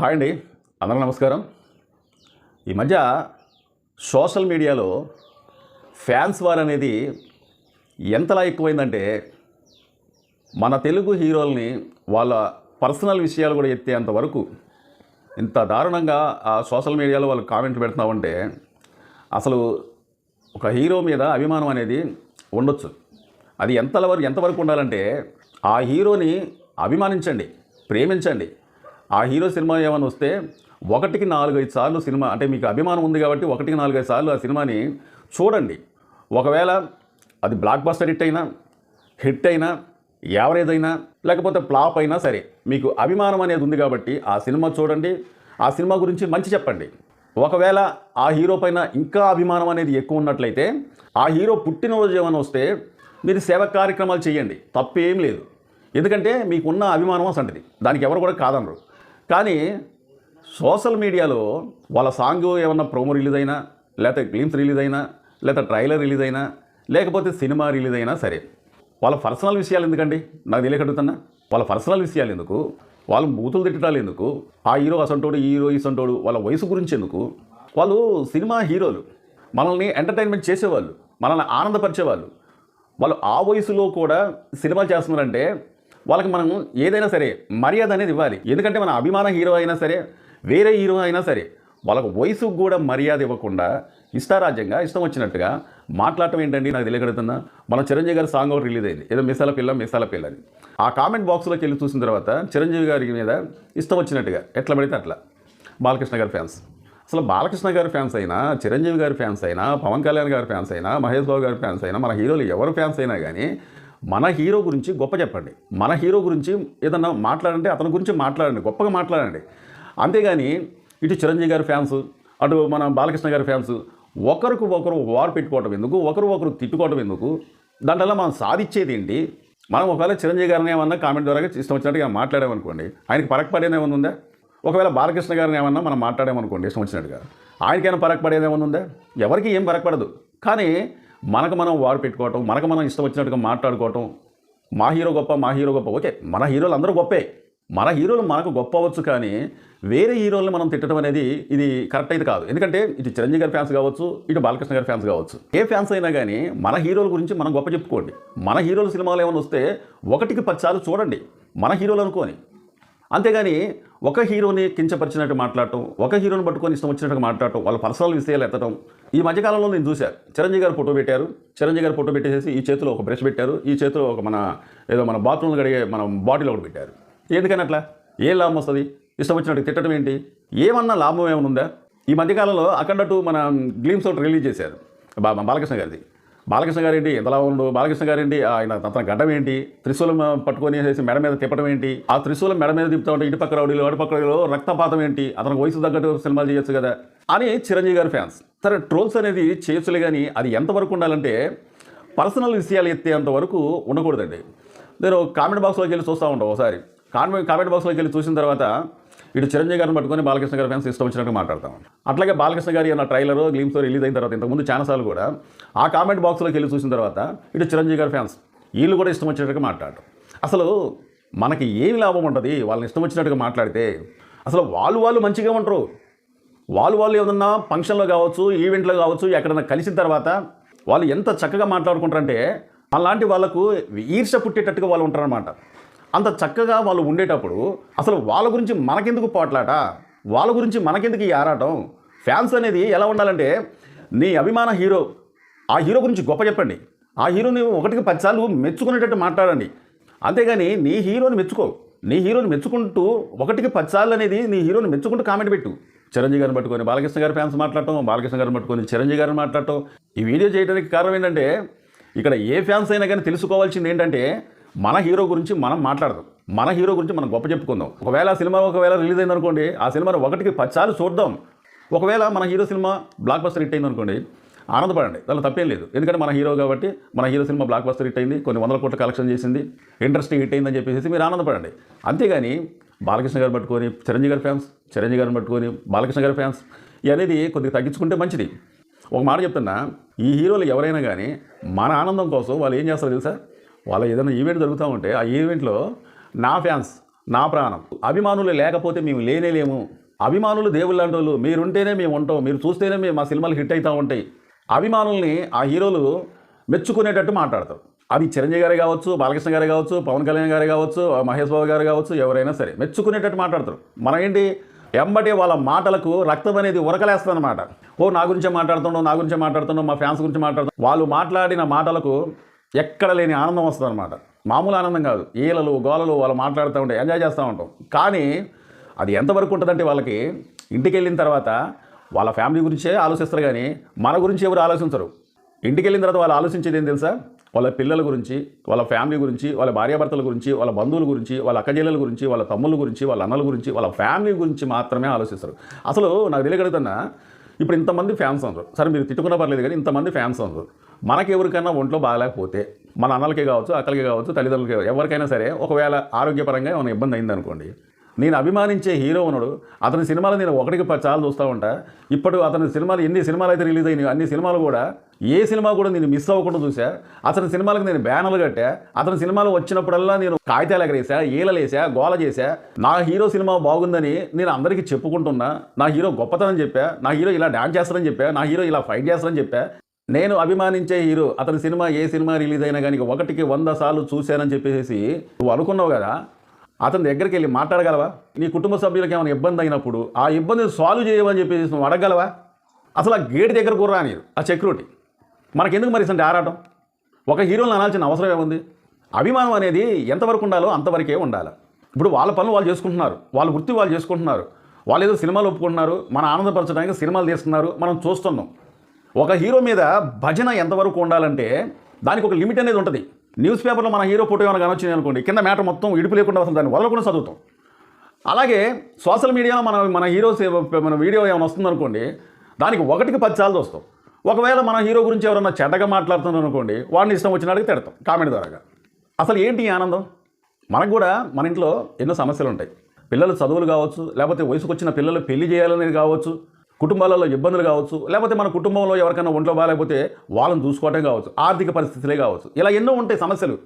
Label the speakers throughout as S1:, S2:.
S1: Hi అండి. అందరూ నమస్కారం. ఈ మధ్య సోషల్ మీడియాలో ఫ్యాన్స్ వార్ అనేది ఎంతలా ఎక్కువైందంటే మన తెలుగు హీరోల్ని వాళ్ళ పర్సనల్ విషయాలు కూడా ఎత్తేంత వరకు ఇంత దారుణంగా ఆ సోషల్ మీడియాలో వాళ్ళు కామెంట్ పెడుతున్నామంటే అసలు ఒక హీరో మీద అభిమానం అనేది ఉండొచ్చు. అది ఎంత వరకు ఎంతవరకు ఉండాలంటే ఆ హీరోని అభిమానించండి ప్రేమించండి. ఆ హీరో సినిమా ఏమైనా వస్తే ఒకటికి నాలుగైదు సార్లు సినిమా అంటే మీకు అభిమానం ఉంది కాబట్టి ఒకటికి నాలుగైదు సార్లు ఆ సినిమాని చూడండి. ఒకవేళ అది బ్లాక్ బస్టర్ హిట్ అయినా హిట్ అయినా యావరేజ్ అయినా లేకపోతే ఫ్లాప్ అయినా సరే మీకు అభిమానం అనేది ఉంది కాబట్టి ఆ సినిమా చూడండి. ఆ సినిమా గురించి మంచి చెప్పండి. ఒకవేళ ఆ హీరో పైన ఇంకా అభిమానం అనేది ఎక్కువ ఉన్నట్లయితే ఆ హీరో పుట్టినరోజు ఏమైనా వస్తే మీరు సేవ కార్యక్రమాలు చేయండి. తప్పేం లేదు. ఎందుకంటే మీకున్న అభిమానం అసంటిది. దానికి ఎవరు కూడా కాదనరు. కానీ సోషల్ మీడియాలో వాళ్ళ సాంగ్ ఏమన్నా ప్రోమో రిలీజ్ అయినా లేకపోతే గ్లిమ్స్ రిలీజ్ అయినా లేకపోతే ట్రైలర్ రిలీజ్ అయినా లేకపోతే సినిమా రిలీజ్ అయినా సరే వాళ్ళ పర్సనల్ విషయాలు ఎందుకండి? నాకు తెలియక అడుగుతున్నా. వాళ్ళ పర్సనల్ విషయాలు ఎందుకు? వాళ్ళు బూతులు తిట్టడాలు ఎందుకు? ఆ హీరో అసంటోడు ఈ హీరో ఇసంటోడు వాళ్ళ వయసు గురించి ఎందుకు? వాళ్ళు సినిమా హీరోలు. మనల్ని ఎంటర్టైన్మెంట్ చేసేవాళ్ళు. మనల్ని ఆనందపరిచేవాళ్ళు. వాళ్ళు ఆ వయసులో కూడా సినిమాలు చేస్తున్నారంటే వాళ్ళకి మనం ఏదైనా సరే మర్యాద అనేది ఇవ్వాలి. ఎందుకంటే మన అభిమాన హీరో అయినా సరే వేరే హీరో అయినా సరే వాళ్ళకు వయసుకు కూడా మర్యాద ఇవ్వకుండా ఇష్టారాజ్యంగా ఇష్టం వచ్చినట్టుగా మాట్లాడటం ఏంటండి? నాకు తెలియగలుగుతున్నా మన చిరంజీవి గారి సాంగ్ ఒకటి రిలీజ్ అయింది. ఏదో మిసాల పిల్ల మిసాల పిల్ల అని. ఆ కామెంట్ బాక్స్లోకి వెళ్ళి చూసిన తర్వాత చిరంజీవి గారి మీద ఇష్టం వచ్చినట్టుగా ఎట్లా పడితే అట్లా. బాలకృష్ణ గారి ఫ్యాన్స్. అసలు బాలకృష్ణ గారి ఫ్యాన్స్ అయినా చిరంజీవి గారి ఫ్యాన్స్ అయినా పవన్ కళ్యాణ్ గారి ఫ్యాన్స్ అయినా మహేష్ బాబు గారి ఫ్యాన్స్ అయినా మన హీరోలు ఎవరు ఫ్యాన్స్ అయినా కానీ మన హీరో గురించి గొప్ప చెప్పండి. మన హీరో గురించి ఏదన్నా మాట్లాడంటే అతని గురించి మాట్లాడండి. గొప్పగా మాట్లాడండి. అంతేగాని ఇటు చిరంజీవి గారి ఫ్యాన్స్ అటు మన బాలకృష్ణ గారి ఫ్యాన్స్ ఒకరికి ఒకరు వార్ పెట్టుకోవటం ఎందుకు? ఒకరు ఒకరు తిట్టుకోవటం ఎందుకు? దాంట్లో మనం సాధించేది ఏంటి? మనం ఒకవేళ చిరంజీవి గారిని ఏమన్నా కామెంట్ ద్వారా ఇష్టం వచ్చినట్టుగా మాట్లాడామనుకోండి ఆయనకి పరక్ పడేది ఏమైనా ఉందా? ఒకవేళ బాలకృష్ణ గారిని ఏమన్నా మనం మాట్లాడామనుకోండి ఇష్టం వచ్చినట్టుగా ఆయనకైనా పరక్ పడేది ఏమైనా ఉందా? ఎవరికి ఏం పరక్ పడదు కానీ మనకు మనం వారు పెట్టుకోవటం మనకు మనం ఇష్టం వచ్చినట్టుగా మాట్లాడుకోవటం మా హీరో గొప్ప మా హీరో గొప్ప. ఓకే మన హీరోలు అందరూ గొప్పే. మన హీరోలు మనకు గొప్ప అవ్వచ్చు కానీ వేరే హీరోలను మనం తిట్టడం అనేది ఇది కరెక్ట్ అయితే కాదు. ఎందుకంటే ఇటు చిరంజీవి గారి ఫ్యాన్స్ కావచ్చు ఇటు బాలకృష్ణ గారి ఫ్యాన్స్ కావచ్చు. ఏ ఫ్యాన్స్ అయినా కానీ మన హీరోల గురించి మనం గొప్ప చెప్పుకోండి. మన హీరోల సినిమాలు ఏమైనా వస్తే ఒకటికి పచ్చాలు చూడండి. మన హీరోలు అనుకోని. అంతేగాని ఒక హీరోని కించపరిచినట్టు మాట్లాడటం ఒక హీరోని పట్టుకొని ఇష్టం వచ్చినట్టుగా మాట్లాడటం వాళ్ళ పర్సనల్ విషయాలు ఎత్తడం ఈ మధ్యకాలంలో నేను చూశాను చిరంజీవి గారు ఫోటో పెట్టారు. చిరంజీవి గారు ఫోటో పెట్టేసి ఈ చేతిలో ఒక బ్రష్ పెట్టారు. ఈ చేతిలో ఒక మన ఏదో మన బాత్రూమ్ కడిగే మన బాటిల్ ఒకటి పెట్టారు. ఎందుకని అట్లా? ఏం లాభం వస్తుంది? ఇష్టం వచ్చినట్టు తిట్టడం ఏంటి? ఏమన్నా లాభం ఏమైనా ఉందా? ఈ మధ్యకాలంలో అక్కడట్టు మన గ్లీమ్స్ ఒకటి రిలీజ్ చేశారు. బా బాలకృష్ణ గారిది. బాలకృష్ణ గారేంటి ఎంతలా ఉండు. బాలకృష్ణ గారేంటి ఆయన అతని గడ్డం ఏంటి? త్రిశూలం పట్టుకొని వేసేసి మెడ మీద తిప్పడం ఏంటి? ఆ త్రిశూలం మెడ మీద తిప్పుతా ఉంటే ఇటు పక్క రౌడీలు అటు పక్క రక్తపాతం ఏంటి? అతనికి వయసు తగ్గట్టు సినిమాలు చేయొచ్చు కదా. అని చిరంజీవి గారి ఫ్యాన్స్ సరే ట్రోల్స్ అనేది చేయొచ్చులే కానీ అది ఎంతవరకు ఉండాలంటే పర్సనల్ విషయాలు ఎత్తేంత వరకు ఉండకూడదండి. నేను కామెంట్ బాక్స్లోకి వెళ్ళి చూస్తూ ఉంటాం ఒకసారి. కామెంట్ కామెంట్ బాక్స్లోకి వెళ్ళి చూసిన తర్వాత ఇటు చిరంజీవి గారిని పట్టుకొని బాలకృష్ణ గారి ఫ్యాన్స్ ఇష్టం వచ్చినట్టు మాట్లాడతాం. అట్లాగే బాలకృష్ణ గారి అన్న ట్రైలర్ గ్లీమ్స్ రిలీజ్ అయిన తర్వాత ఇంతకుముందు ఛానల్సార్లు కూడా ఆ కామెంట్ బాక్స్లోకి వెళ్ళి చూసిన తర్వాత ఇటు చిరంజీవి గారి ఫ్యాన్స్ వీళ్ళు కూడా ఇష్టం వచ్చినట్టుగా మాట్లాడటం. అసలు మనకి ఏమి లాభం ఉంటుంది? వాళ్ళని ఇష్టం వచ్చినట్టుగా మాట్లాడితే అసలు వాళ్ళు వాళ్ళు మంచిగా ఉంటారు. వాళ్ళు వాళ్ళు ఏమన్నా ఫంక్షన్లో కావచ్చు ఈవెంట్లో కావచ్చు ఎక్కడన్నా కలిసిన తర్వాత వాళ్ళు ఎంత చక్కగా మాట్లాడుకుంటారంటే అలాంటి వాళ్ళకు ఈర్ష పుట్టేటట్టుగా వాళ్ళు ఉంటారనమాట అంత చక్కగా వాళ్ళు ఉండేటప్పుడు అసలు వాళ్ళ గురించి మనకెందుకు పోట్లాట? వాళ్ళ గురించి మనకెందుకు ఈ ఆరాటం? ఫ్యాన్స్ అనేది ఎలా ఉండాలంటే నీ అభిమాన హీరో ఆ హీరో గురించి గొప్ప చెప్పండి. ఆ హీరోని ఒకటికి పదిసార్లు మెచ్చుకునేటట్టు మాట్లాడండి. అంతేగాని నీ హీరోని మెచ్చుకో. నీ హీరోని మెచ్చుకుంటూ ఒకటికి పదిసార్లు అనేది నీ హీరోని మెచ్చుకుంటూ కామెంట్ పెట్టు. చిరంజీవి గారిని పట్టుకొని బాలకృష్ణ గారి ఫ్యాన్స్ మాట్లాడటం బాలకృష్ణ గారిని పట్టుకొని చిరంజీవి గారిని మాట్లాడటం. ఈ వీడియో చేయడానికి కారణం ఏంటంటే ఇక్కడ ఏ ఫ్యాన్స్ అయినా కానీ తెలుసుకోవాల్సింది ఏంటంటే మన హీరో గురించి మనం మాట్లాడదాం. మన హీరో గురించి మనం గొప్ప చెప్పుకుందాం. ఒకవేళ సినిమా ఒకవేళ రిలీజ్ అయిందనుకోండి ఆ సినిమాని ఒకటికి పదిసార్లు చూద్దాం. ఒకవేళ మన హీరో సినిమా బ్లాక్ బస్టర్ హిట్ అయిందనుకోండి ఆనందపడండి. దానిలో తప్పేం లేదు. ఎందుకంటే మన హీరో కాబట్టి మన హీరో సినిమా బ్లాక్ బస్టర్ హిట్ అయింది కొన్ని వందల కోట్ల కలెక్షన్ చేసింది ఇంట్రెస్టింగ్ హిట్ అయిందని చెప్పేసి మీరు ఆనందపడండి. అంతేగాని బాలకృష్ణ గారు పట్టుకొని చిరంజీవి గారి ఫ్యాన్స్ చిరంజీవి గారిని పట్టుకొని బాలకృష్ణ గారి ఫ్యాన్స్ అనేది కొద్దిగా తగ్గించుకుంటే మంచిది. ఒక మాట చెప్తున్నా ఈ హీరోలు ఎవరైనా కానీ మన ఆనందం కోసం వాళ్ళు ఏం చేస్తారో తెలుసా? వాళ్ళ ఏదైనా ఈవెంట్ జరుగుతూ ఉంటే ఆ ఈవెంట్లో నా ఫ్యాన్స్ నా ప్రాణం. అభిమానులు లేకపోతే మేము లేనేలేము అభిమానులు దేవుళ్ళు లాంటి వాళ్ళు. మీరుంటేనే మేము ఉంటాం. మీరు చూస్తేనే మేము మా సినిమాలు హిట్ అవుతూ ఉంటాయి. అభిమానుల్ని ఆ హీరోలు మెచ్చుకునేటట్టు మాట్లాడతారు. అది చిరంజీవి గారే కావచ్చు బాలకృష్ణ గారే కావచ్చు పవన్ కళ్యాణ్ గారే కావచ్చు మహేష్ బాబు గారు కావచ్చు ఎవరైనా సరే మెచ్చుకునేటట్టు మాట్లాడతారు. మనం ఏంటి? ఎంబటి వాళ్ళ మాటలకు రక్తం అనేది ఉరకలేస్తుందన్నమాట. ఓ నా గురించే మాట్లాడుతుండో నా గురించే మాట్లాడుతుండో మా ఫ్యాన్స్ గురించి మాట్లాడుతుండో వాళ్ళు మాట్లాడిన మాటలకు ఎక్కడ లేని ఆనందం వస్తుంది అనమాట మామూలు ఆనందం కాదు. ఈలలు గోలలు వాళ్ళు మాట్లాడుతూ ఉంటే ఎంజాయ్ చేస్తూ ఉంటాం. కానీ అది ఎంతవరకు ఉంటుందంటే వాళ్ళకి ఇంటికి వెళ్ళిన తర్వాత వాళ్ళ ఫ్యామిలీ గురించే ఆలోచిస్తారు కానీ మన గురించి ఎవరు ఆలోచించరు. ఇంటికి వెళ్ళిన తర్వాత వాళ్ళు ఆలోచించేది ఏం తెలుసా? వాళ్ళ పిల్లల గురించి వాళ్ళ ఫ్యామిలీ గురించి వాళ్ళ భార్యాభర్తల గురించి వాళ్ళ బంధువుల గురించి వాళ్ళ అక్కజెల్లెల గురించి వాళ్ళ తమ్ముళ్ళ గురించి వాళ్ళ అన్నల గురించి వాళ్ళ ఫ్యామిలీ గురించి మాత్రమే ఆలోచిస్తారు. అసలు నాకు తెలియగలుగుతున్నా ఇప్పుడు ఇంతమంది ఫ్యాన్స్ ఉన్నారు సరే మీరు తిట్టుకున్నా పర్లేదు కానీ ఇంతమంది ఫ్యాన్స్ అందరు. మనకెవరికైనా ఒంట్లో బాగాలేకపోతే మన అన్నలకే కావచ్చు అక్కలకి కావచ్చు తల్లిదండ్రులకి ఎవరికైనా సరే ఒకవేళ ఆరోగ్యపరంగా ఏమైనా ఇబ్బంది అయిందనుకోండి నేను అభిమానించే హీరో ఉన్నాడు అతని సినిమాలు నేను ఒకటికి చాలా చూస్తూ ఉంటా. ఇప్పుడు అతని సినిమాలు ఎన్ని సినిమాలు అయితే రిలీజ్ అయినాయి అన్ని సినిమాలు కూడా ఏ సినిమా కూడా నేను మిస్ అవ్వకుండా చూసా. అతని సినిమాలకు నేను బ్యానర్లు కట్టా. అతని సినిమాలు వచ్చినప్పుడల్లా నేను కాగితాలు ఎగరేసా ఈలలేసా గోల చేశా నా హీరో సినిమా బాగుందని నేను అందరికీ చెప్పుకుంటున్నా. నా హీరో గొప్పతనం చెప్పా. నా హీరో ఇలా డాన్స్ చేస్తారని చెప్పా. నా హీరో ఇలా ఫైట్ చేస్తారని చెప్పా. నేను అభిమానించే హీరో అతని సినిమా ఏ సినిమా రిలీజ్ అయినా కానీ ఒకటికి వంద సార్లు చూశానని చెప్పేసి నువ్వు అనుకున్నావు కదా? అతని దగ్గరికి వెళ్ళి మాట్లాడగలవా? నీ కుటుంబ సభ్యులకు ఏమైనా ఇబ్బంది అయినప్పుడు ఆ ఇబ్బందిని సాల్వ్ చేయమని చెప్పేసి నువ్వు అడగలవా అసలు ఆ గేట్ దగ్గర కూడా రానిరు ఆ సెక్యూరిటీ. మనకెందుకు మరి ఇసంటి ఆరాటం? ఒక హీరోని అనాల్సిన అవసరం ఏముంది? అభిమానం అనేది ఎంతవరకు ఉండాలో అంతవరకే ఉండాలి. ఇప్పుడు వాళ్ళ పనులు వాళ్ళు చేసుకుంటున్నారు వాళ్ళ వృత్తి వాళ్ళు చేసుకుంటున్నారు వాళ్ళు ఏదో సినిమాలు ఒప్పుకుంటున్నారు మన ఆనందపరచడానికి సినిమాలు తీస్తున్నారు మనం చూస్తున్నాం. ఒక హీరో మీద భజన ఎంతవరకు ఉండాలంటే దానికి ఒక లిమిట్ అనేది ఉంటుంది. న్యూస్ పేపర్లో మన హీరో ఫోటో ఏమైనా కానొచ్చింది అనుకోండి కింద మ్యాటర్ మొత్తం ఇడుపు లేకుండా అసలు దాన్ని వదలకుండా చదువుతాం. అలాగే సోషల్ మీడియాలో మన మన హీరోస్ మన వీడియో ఏమైనా వస్తుందనుకోండి దానికి ఒకటికి పది సార్లు వస్తాం ఒకవేళ మన హీరో గురించి ఎవరన్నా చెడ్డగా మాట్లాడుతున్నారు అనుకోండి వాడిని ఇష్టం వచ్చినాడికి తిడతాం కామెంట్ ద్వారాగా. అసలు ఏంటి ఆనందం? మనకు కూడా మన ఇంట్లో ఎన్నో సమస్యలు ఉంటాయి. పిల్లలు చదువులు కావచ్చు లేకపోతే వయసుకు వచ్చిన పిల్లలు పెళ్ళి చేయాలనేది కావచ్చు కుటుంబాలలో ఇబ్బందులు కావచ్చు లేకపోతే మన కుటుంబంలో ఎవరికైనా ఒంట్లో బాగాలేకపోతే వాళ్ళని చూసుకోవటం కావచ్చు ఆర్థిక పరిస్థితులే కావచ్చు. ఇలా ఎన్నో ఉంటాయి సమస్యలు.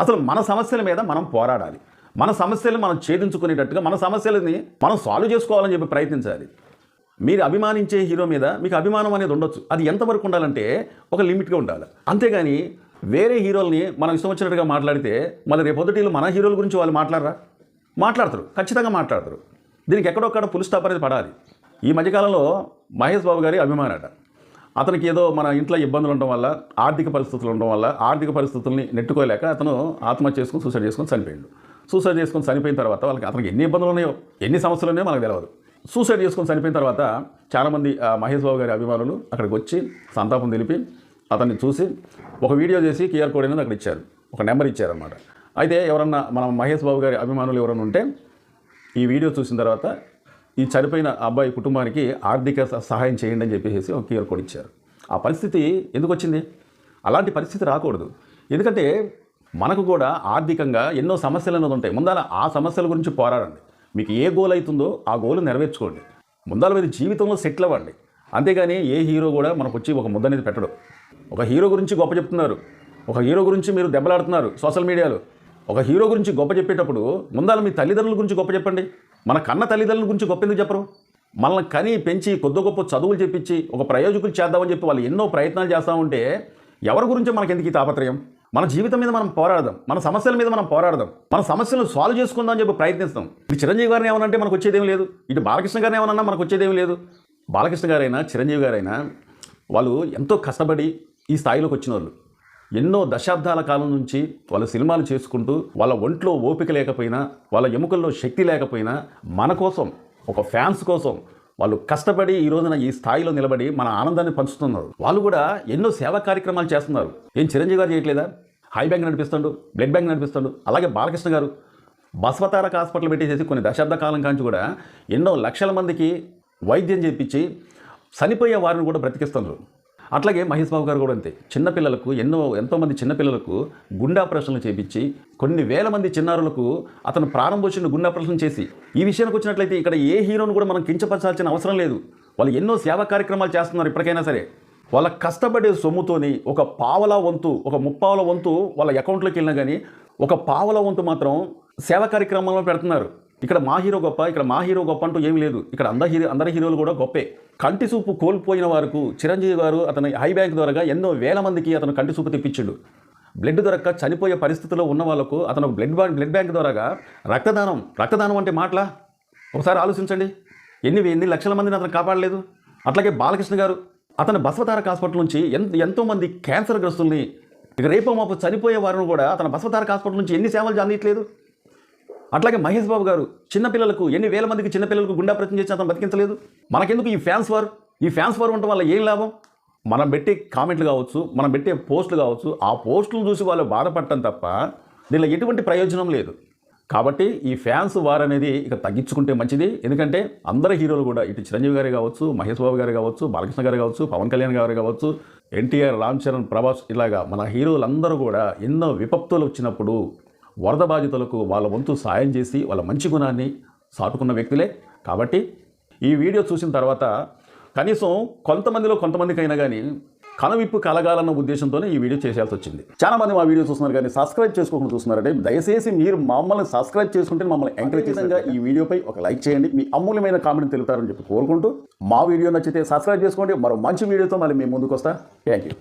S1: అసలు మన సమస్యల మీద మనం పోరాడాలి. మన సమస్యలు మనం ఛేదించుకునేటట్టుగా మన సమస్యలని మనం సాల్వ్ చేసుకోవాలని చెప్పి ప్రయత్నించాలి. మీరు అభిమానించే హీరో మీద మీకు అభిమానం అనేది ఉండొచ్చు. అది ఎంతవరకు ఉండాలంటే ఒక లిమిట్గా ఉండాలి. అంతేగాని వేరే హీరోల్ని మనం ఇష్టం వచ్చినట్టుగా మాట్లాడితే మళ్ళీ రేపొద్దుటీలు మన హీరోల గురించి వాళ్ళు మాట్లాడరా? మాట్లాడతారు. ఖచ్చితంగా మాట్లాడతారు. దీనికి ఎక్కడొక్కడ పులి స్టాప్ అనేది పడాలి. ఈ మధ్యకాలంలో మహేష్ బాబు గారి అభిమానట అతనికి ఏదో మన ఇంట్లో ఇబ్బందులు ఉండడం వల్ల ఆర్థిక పరిస్థితులు ఉండడం వల్ల ఆర్థిక పరిస్థితుల్ని నెట్టుకోలేక అతను ఆత్మహత్య చేసుకుని సూసైడ్ చేసుకుని చనిపోయాడు. సూసైడ్ చేసుకుని చనిపోయిన తర్వాత వాళ్ళకి అతనికి ఎన్ని ఇబ్బందులు ఉన్నాయో ఎన్ని సమస్యలు ఉన్నాయో మనకు తెలియదు సూసైడ్ చేసుకొని చనిపోయిన తర్వాత చాలామంది ఆ, మహేష్ బాబు గారి అభిమానులు అక్కడికి వచ్చి సంతాపం తెలిపి అతన్ని చూసి ఒక వీడియో చేసి క్యూఆర్ కోడ్ అనేది అక్కడ ఇచ్చారు. ఒక నెంబర్ ఇచ్చారనమాట అయితే ఎవరన్నా మన మహేష్ బాబు గారి అభిమానులు ఎవరైనా ఉంటే ఈ వీడియో చూసిన తర్వాత ఈ చనిపోయిన అబ్బాయి కుటుంబానికి ఆర్థిక స- సహాయం చేయండి అని చెప్పేసి ఒక క్యూఆర్ కోడ్ ఇచ్చారు. ఆ పరిస్థితి ఎందుకు వచ్చింది? అలాంటి పరిస్థితి రాకూడదు. ఎందుకంటే మనకు కూడా ఆర్థికంగా ఎన్నో సమస్యలు అనేది ఉంటాయి. ముందర ఆ సమస్యల గురించి పోరాడండి. మీకు ఏ గోల్ అవుతుందో ఆ గోల్ నెరవేర్చుకోండి. ముందాల మీరు జీవితంలో సెటిల్ అవ్వండి. అంతేగాని ఏ హీరో కూడా మనకు వచ్చి ఒక ముద్ద అనేది పెట్టడు. ఒక హీరో గురించి గొప్ప చెప్తున్నారు. ఒక హీరో గురించి మీరు దెబ్బలాడుతున్నారు సోషల్ మీడియాలో ఒక హీరో గురించి గొప్ప చెప్పేటప్పుడు ముందాల మీ తల్లిదండ్రుల గురించి గొప్ప చెప్పండి. మన కన్న తల్లిదండ్రుల గురించి గొప్ప ఎందుకు చెప్పరు? మనల్ని కని పెంచి కొద్ది గొప్ప చదువులు చెప్పించి ఒక ప్రయోజకులు చేద్దామని చెప్పి వాళ్ళు ఎన్నో ప్రయత్నాలు చేస్తూ ఉంటే ఎవరి గురించి మనకెందుకు ఈ తాపత్రయం? మన జీవితం మీద మనం పోరాడదాం. మన సమస్యల మీద మనం పోరాడదాం. మన సమస్యలను సాల్వ్ చేసుకుందాం అని చెప్పి ప్రయత్నిస్తాం. ఇటు చిరంజీవి గారిని ఏమనంటే మనకు వచ్చేదేం లేదు. ఇటు బాలకృష్ణ గారిని ఏమన్నా మనకు వచ్చేదేం లేదు. బాలకృష్ణ గారైనా చిరంజీవి గారైనా వాళ్ళు ఎంతో కష్టపడి ఈ స్థాయిలోకి వచ్చిన వాళ్ళు ఎన్నో దశాబ్దాల కాలం నుంచి వాళ్ళ సినిమాలు చేసుకుంటూ వాళ్ళ ఒంట్లో ఓపిక లేకపోయినా వాళ్ళ ఎముకల్లో శక్తి లేకపోయినా మన కోసం ఒక ఫ్యాన్స్ కోసం వాళ్ళు కష్టపడి ఈ రోజున ఈ స్థాయిలో నిలబడి మన ఆనందాన్ని పంచుతున్నారు. వాళ్ళు కూడా ఎన్నో సేవా కార్యక్రమాలు చేస్తున్నారు. ఏం చిరంజీవి గారు చేయట్లేదా? హై బ్యాంక్ నడిపిస్తాడు బ్లడ్ బ్యాంక్ నడిపిస్తాడు అలాగే బాలకృష్ణ గారు బసవతారక హాస్పిటల్ పెట్టేసేసి కొన్ని దశాబ్ద కాలం కాంచి కూడా ఎన్నో లక్షల మందికి వైద్యం చేపించి చనిపోయే వారిని కూడా బ్రతికిస్తున్నారు. అట్లాగే మహేష్ బాబు గారు కూడా అంతే. చిన్నపిల్లలకు ఎన్నో ఎంతోమంది చిన్నపిల్లలకు గుండె ఆపరేషన్లు చేపించి కొన్ని వేల మంది చిన్నారులకు అతను ప్రారంభోచిన గుండె ఆపరేషన్ చేసి ఈ విషయానికి వచ్చినట్లయితే ఇక్కడ ఏ హీరోను కూడా మనం కించపరచాల్సిన అవసరం లేదు. వాళ్ళు ఎన్నో సేవా కార్యక్రమాలు చేస్తున్నారు ఇప్పటికైనా సరే. వాళ్ళ కష్టపడే సొమ్ముతోని ఒక పావలా వంతు ఒక ముప్పావల వంతు వాళ్ళ అకౌంట్లోకి వెళ్ళినా కానీ ఒక పావల వంతు మాత్రం సేవా కార్యక్రమంలో పెడుతున్నారు. ఇక్కడ మా హీరో గొప్ప ఇక్కడ మా హీరో గొప్ప అంటూ ఏమీ లేదు. ఇక్కడ అందరి హీరో అందరి హీరోలు కూడా గొప్పే. కంటి చూపు కోల్పోయిన వారికి చిరంజీవి గారు అతని హై బ్యాంక్ ద్వారా ఎన్నో వేల మందికి అతను కంటి చూపు తెప్పించాడు. బ్లడ్ దొరక్క చనిపోయే పరిస్థితిలో ఉన్న వాళ్ళకు అతను బ్లడ్ బ్యాంక్ బ్లడ్ బ్యాంక్ ద్వారాగా రక్తదానం రక్తదానం అంటే మాటలా? ఒకసారి ఆలోచించండి. ఎన్ని ఎన్ని లక్షల మందిని అతను కాపాడలేదు? అట్లాగే బాలకృష్ణ గారు అతను బసవతారక హాస్పిటల్ నుంచి ఎంత ఎంతోమంది క్యాన్సర్ గ్రస్తుల్ని ఇక రేపు మాపు చనిపోయే వారిని కూడా అతను బసవతారక హాస్పిటల్ నుంచి ఎన్ని సేవలు అందించలేదు? అట్లాగే మహేష్ బాబు గారు చిన్నపిల్లలకు ఎన్ని వేల మందికి చిన్నపిల్లలకు గుండా ప్రయత్నం చేసి అతను బతికించలేదు. మనకెందుకు ఈ ఫ్యాన్స్ వార్ ఈ ఫ్యాన్స్ వార్ ఉండటం వల్ల ఏం లాభం? మనం పెట్టే కామెంట్లు కావచ్చు మనం పెట్టే పోస్టులు కావచ్చు ఆ పోస్టులు చూసి వాళ్ళు బాధపడటం తప్ప దీనిలో ఎటువంటి ప్రయోజనం లేదు. కాబట్టి ఈ ఫ్యాన్స్ వార్ అనేది ఇక తగ్గించుకుంటే మంచిది. ఎందుకంటే అందరి హీరోలు కూడా ఇటు చిరంజీవి గారు కావచ్చు మహేష్ బాబు గారు కావచ్చు బాలకృష్ణ గారు కావచ్చు పవన్ కళ్యాణ్ గారు కావచ్చు ఎన్టీఆర్ రామ్ చరణ్ ప్రభాస్ ఇలాగా మన హీరోలందరూ కూడా ఎన్నో విపత్తులు వచ్చినప్పుడు వరద బాధితులకు వాళ్ళ వంతు సాయం చేసి వాళ్ళ మంచి గుణాన్ని సాటుకున్న వ్యక్తులే. కాబట్టి ఈ వీడియో చూసిన తర్వాత కనీసం కొంతమందిలో కొంతమందికైనా కానీ కనువిప్పు కలగాలన్న ఉద్దేశంతోనే ఈ వీడియో చేసేయాల్సి వచ్చింది. చాలా మంది మా వీడియో చూస్తున్నారు కానీ సబ్స్క్రైబ్ చేసుకోకుండా చూస్తున్నారంటే దయచేసి మీరు మమ్మల్ని సబ్స్క్రైబ్ చేసుకుంటే మమ్మల్ని ఎంకరేజ్ ఈ వీడియోపై ఒక లైక్ చేయండి. మీ అమూల్యమైన కామెంట్ తెలుపుతారని చెప్పి కోరుకుంటూ మా వీడియో నచ్చితే సబ్స్క్రైబ్ చేసుకోండి. మరో మంచి వీడియోతో మళ్ళీ మేము ముందుకు వస్తా థ్యాంక్ యూ